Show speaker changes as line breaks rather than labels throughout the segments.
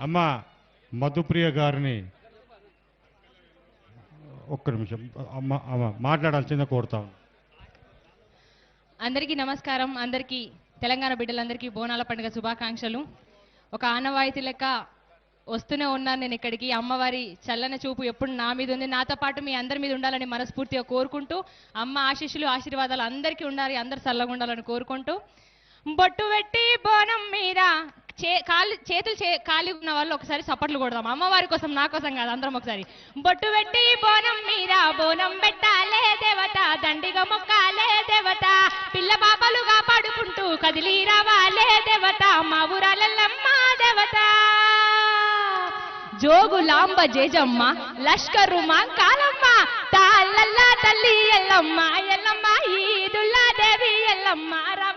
అమ్మ మధుప్రియ గారిని ఒక్క నిమిషం. అమ్మ అమ్మ మాట్లాడాల్సిందే కోరుతాను
అందరికీ నమస్కారం. అందరికీ తెలంగాణ బిడ్డలందరికీ బోనాల పండుగ శుభాకాంక్షలు. ఒక ఆనవాయితీ లెక్క వస్తూనే ఉన్నాను నేను ఇక్కడికి. అమ్మవారి చల్లని చూపు ఎప్పుడు నా మీద ఉంది. నాతో పాటు మీ అందరి మీద ఉండాలని మనస్ఫూర్తిగా కోరుకుంటూ అమ్మ ఆశీస్సులు ఆశీర్వాదాలు అందరికీ ఉండాలి. అందరు చల్లగా ఉండాలని కోరుకుంటూ బొట్టు పెట్టి బోనం మీద చే కాళ్ళు చేతులు చే ఖాళీ ఉన్న వాళ్ళు ఒకసారి చప్పట్లు కొడదాం. అమ్మవారి కోసం నా కోసం కాదు అందరం ఒకసారి. బొట్టు పెట్టి బోనం మీద బోనం పెట్టాలే దేవత దండిగా మొక్కాలే దేవత. పిల్ల పాపలు కాపాడుకుంటూ కదిలి రావాలే దేవత మా ఊరాలమ్మ దేవత. జోగులాంబ జేజమ్మ లష్కరు మా కాలమ్మ తాళ్ళల్లా తల్లి ఎల్లమ్మ ఎల్లమ్మ ఈదుల్లా దేవి ఎల్లమ్మ రా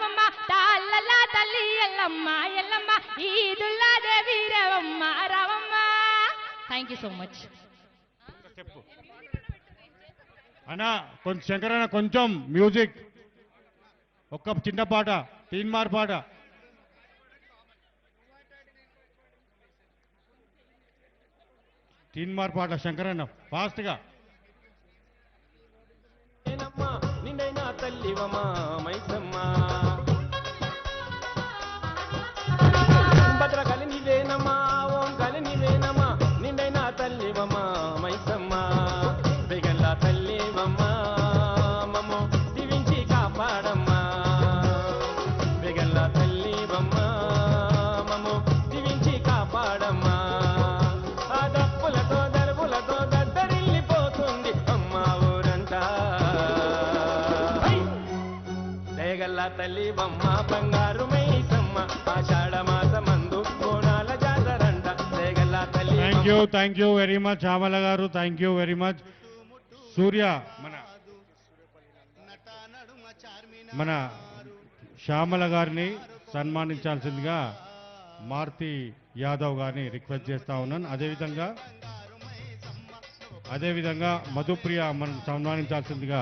తల్లి ఎల్లమ్మ ఎల్లమ్మ ఈదుల్లా దేవి రావమ్మ రావమ్మ. థ్యాంక్ యూ సో మచ్
చెప్పు. అన్నా కొంచెం శంకరన్న కొంచెం మ్యూజిక్. ఒక్క చిన్న పాట తీన్మార్ పాట. తీన్మార్ పాట శంకరన్న ఫాస్ట్గా
తల్లివమా మైసమ్మా. తల్లి బొమ్మ బంగారు మైసమ్మ ఆషాఢ మాసమందు కోణాల జాతరంట. దేగల్ల తల్లి
thank you thank you very much Amala గారు thank you very much Surya మన మన శ్యామల గారిని సన్మానించాల్సిందిగా మారుతి యాదవ్ గారిని రిక్వెస్ట్ చేస్తా ఉన్నాను. అదేవిధంగా అదేవిధంగా మధుప్రియ మనం సన్మానించాల్సిందిగా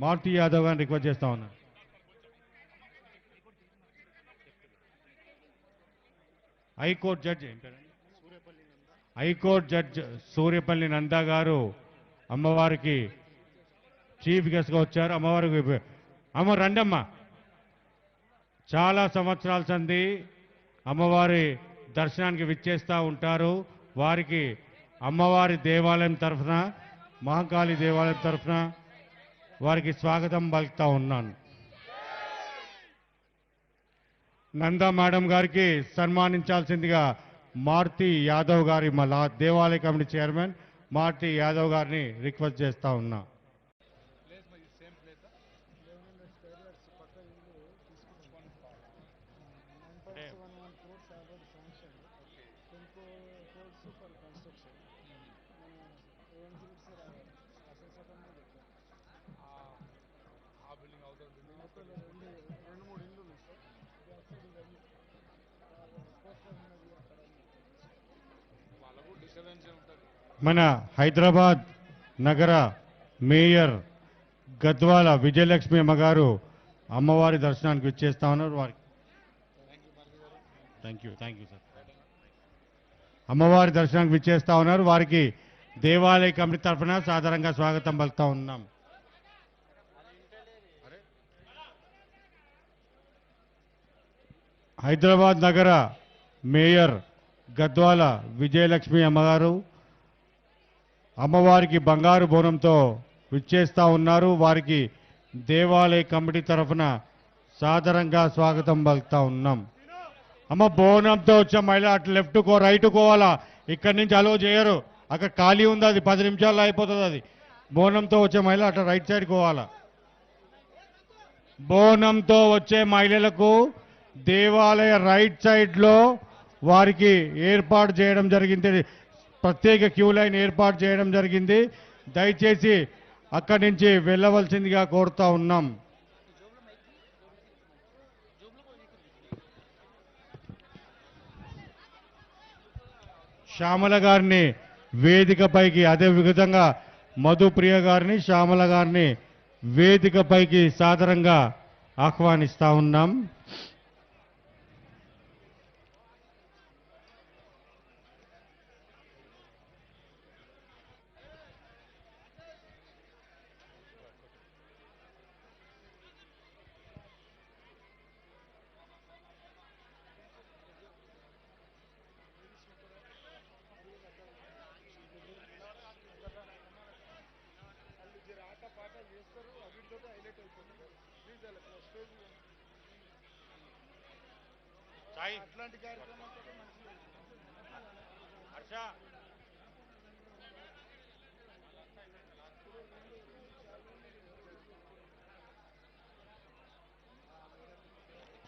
మారుతి యాదవ్ గారిని రిక్వెస్ట్ చేస్తా ఉన్నాను high court judge high court judge Suryapalli Nanda గారు అమ్మవారికి చీఫ్ గెస్ట్గా వచ్చారు. అమ్మవారికి అమ్మ రండమ్మ. చాలా సంవత్సరాల సంది అమ్మవారి దర్శనానికి విచ్చేస్తూ ఉంటారు. వారికి అమ్మవారి దేవాలయం తరఫున మహంకాళి దేవాలయం తరఫున వారికి స్వాగతం పలుకుతా ఉన్నాను. నందా మేడం గారికి సన్మానించాల్సిందిగా మారుతి యాదవ్ గారి మా దేవాలయ కమిటీ చైర్మన్ మారుతి యాదవ్ గారిని రిక్వెస్ట్ చేస్తా ఉన్నా. మన హైదరాబాద్ నగర మేయర్ గద్వాల విజయలక్ష్మి అమ్మగారు అమ్మవారి దర్శనానికి విచ్చేస్తా ఉన్నారు. వారికి thank you thank you sir అమ్మవారి దర్శనానికి విచ్చేస్తా ఉన్నారు. వారికి దేవాలయ కమిటీ తరఫున సాధారణంగా స్వాగతం పలుకుతా ఉన్నాం. హైదరాబాద్ నగర మేయర్ గద్వాల విజయలక్ష్మి అమ్మగారు అమ్మవారికి బంగారు బోనంతో విచ్చేస్తూ ఉన్నారు. వారికి దేవాలయ కమిటీ తరఫున సాదరంగా స్వాగతం పలుకుతా ఉన్నాం. అమ్మ బోనంతో వచ్చే మహిళ అటు లెఫ్ట్ కో రైట్ కోవాలా ఇక్కడి నుంచి అలో చేయరు. అక్కడ ఖాళీ ఉంది అది పది నిమిషాల్లో అయిపోతుంది అది. బోనంతో వచ్చే మహిళ అటు రైట్ సైడ్ కోవాలా బోనంతో వచ్చే మహిళలకు దేవాలయ రైట్ సైడ్లో వారికి ఏర్పాటు చేయడం జరిగింది. ప్రత్యేక క్యూ లైన్ ఏర్పాటు చేయడం జరిగింది. దయచేసి అక్కడి నుంచి వెళ్ళవలసిందిగా కోరుతా ఉన్నాం. శ్యామల గారిని వేదికపైకి అదే విధంగా మధుప్రియ గారిని శ్యామల గారిని వేదికపైకి సాదరంగా ఆహ్వానిస్తా ఉన్నాం. దాంతో హైలైట్ అయిపోతుంది ప్లీజ్ అలా స్టేజ్ సాయి. అట్లాంటి కార్యక్రమం హర్ష.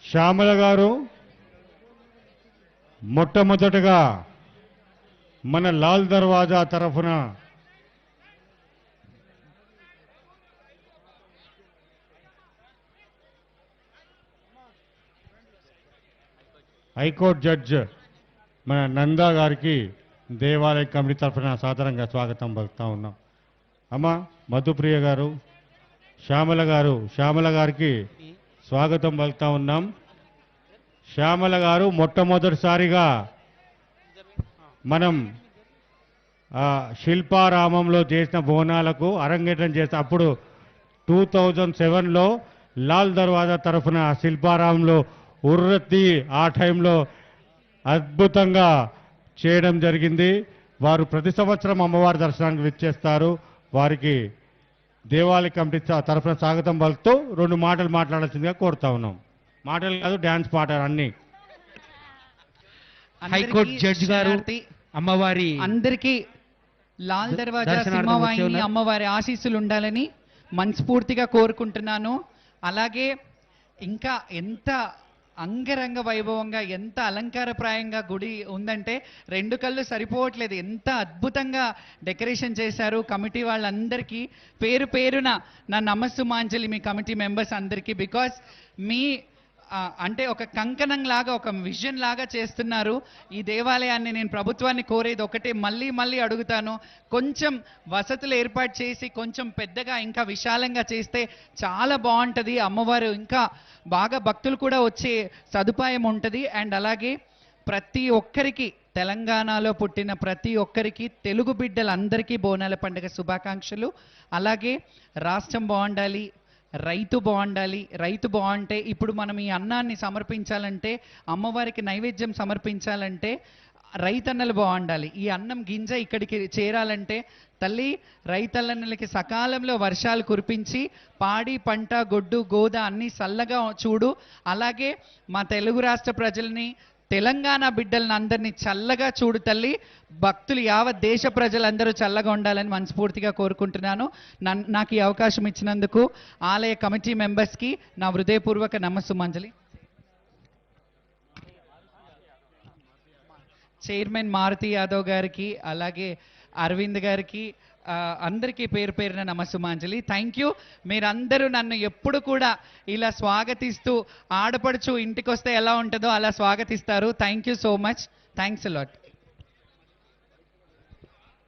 శ్యామల గారు మొట్టమొదటగా మన లాల్ దర్వాజా తరఫున హైకోర్టు జడ్జ్ మన నందా గారికి దేవాలయ కమిటీ తరఫున సాధారణంగా స్వాగతం పలుకుతా ఉన్నాం. అమ్మ మధుప్రియ గారు శ్యామల గారు శ్యామల గారికి స్వాగతం పలుకుతా ఉన్నాం. శ్యామల గారు మొట్టమొదటిసారిగా మనం శిల్పారామంలో చేసిన బోనాలకు అరంగేట్రం చేసిన అప్పుడు టూ థౌజండ్ సెవెన్లో లాల్ దర్వాజా తరఫున శిల్పారామంలో ఉర్రత్తి ఆ టైంలో అద్భుతంగా చేయడం జరిగింది. వారు ప్రతి సంవత్సరం అమ్మవారి దర్శనానికి విచ్చేస్తారు. వారికి దేవాలయ కమిటీ తరఫున స్వాగతం పలుకుతూ రెండు మాటలు మాట్లాడాల్సిందిగా కోరుతా ఉన్నాం. మాటలు కాదు డ్యాన్స్ పాటలు అన్నీ.
హైకోర్టు జడ్జి గారు. అమ్మవారి
అందరికీ లాల్ దర్వాజా సింహవాహిని. అమ్మవారి ఆశీస్సులు ఉండాలని మనస్ఫూర్తిగా కోరుకుంటున్నాను. అలాగే ఇంకా ఎంత అంగరంగ వైభవంగా ఎంత అలంకారప్రాయంగా గుడి ఉందంటే రెండు కళ్ళు సరిపోవట్లేదు. ఎంత అద్భుతంగా డెకరేషన్ చేశారు కమిటీ వాళ్ళందరికీ. పేరు పేరున నా నమస్సు మాంజలి మీ కమిటీ మెంబర్స్ అందరికీ. బికాస్ మీ అంటే ఒక కంకణం లాగా ఒక విజన్ లాగా చేస్తున్నారు. ఈ దేవాలయాన్ని నేను ప్రభుత్వాన్ని కోరేది ఒకటే మళ్ళీ మళ్ళీ అడుగుతాను. కొంచెం వసతులు ఏర్పాటు చేసి కొంచెం పెద్దగా ఇంకా విశాలంగా చేస్తే చాలా బాగుంటుంది. అమ్మవారు ఇంకా బాగా భక్తులు కూడా వచ్చే సదుపాయం ఉంటుంది. అండ్ అలాగే ప్రతి ఒక్కరికి తెలంగాణలో పుట్టిన ప్రతి ఒక్కరికి తెలుగు బిడ్డలందరికీ బోనాల పండుగ శుభాకాంక్షలు. అలాగే రాష్ట్రం బాగుండాలి రైతు బాగుండాలి. రైతు బాగుంటే ఇప్పుడు మనం ఈ అన్నాన్ని సమర్పించాలంటే అమ్మవారికి నైవేద్యం సమర్పించాలంటే రైతన్నలు బాగుండాలి. ఈ అన్నం గింజ ఇక్కడికి చేరాలంటే తల్లి రైతన్నలకి సకాలంలో వర్షాలు కురిపించి పాడి పంట గొడ్డు గోద అన్నీ చల్లగా చూడు. అలాగే మా తెలుగు రాష్ట్ర ప్రజల్ని తెలంగాణ బిడ్డలను అందరినీ చల్లగా చూడు తల్లి. భక్తులు యావత్ దేశ ప్రజలందరూ చల్లగా ఉండాలని మనస్ఫూర్తిగా కోరుకుంటున్నాను. నన్- నాకు ఈ అవకాశం ఇచ్చినందుకు ఆలయ కమిటీ మెంబర్స్కి నా హృదయపూర్వక నమస్సు మంజలి. చైర్మన్ మారుతి యాదవ్ గారికి అలాగే అరవింద్ గారికి అందరికీ పేరు పేరున నమస్సుమాంజలి. థ్యాంక్ యూ మీరందరూ నన్ను ఎప్పుడు కూడా ఇలా స్వాగతిస్తూ ఆడపడుచు ఇంటికి వస్తే ఎలా ఉంటుందో అలా స్వాగతిస్తారు. Thank you so much thanks lot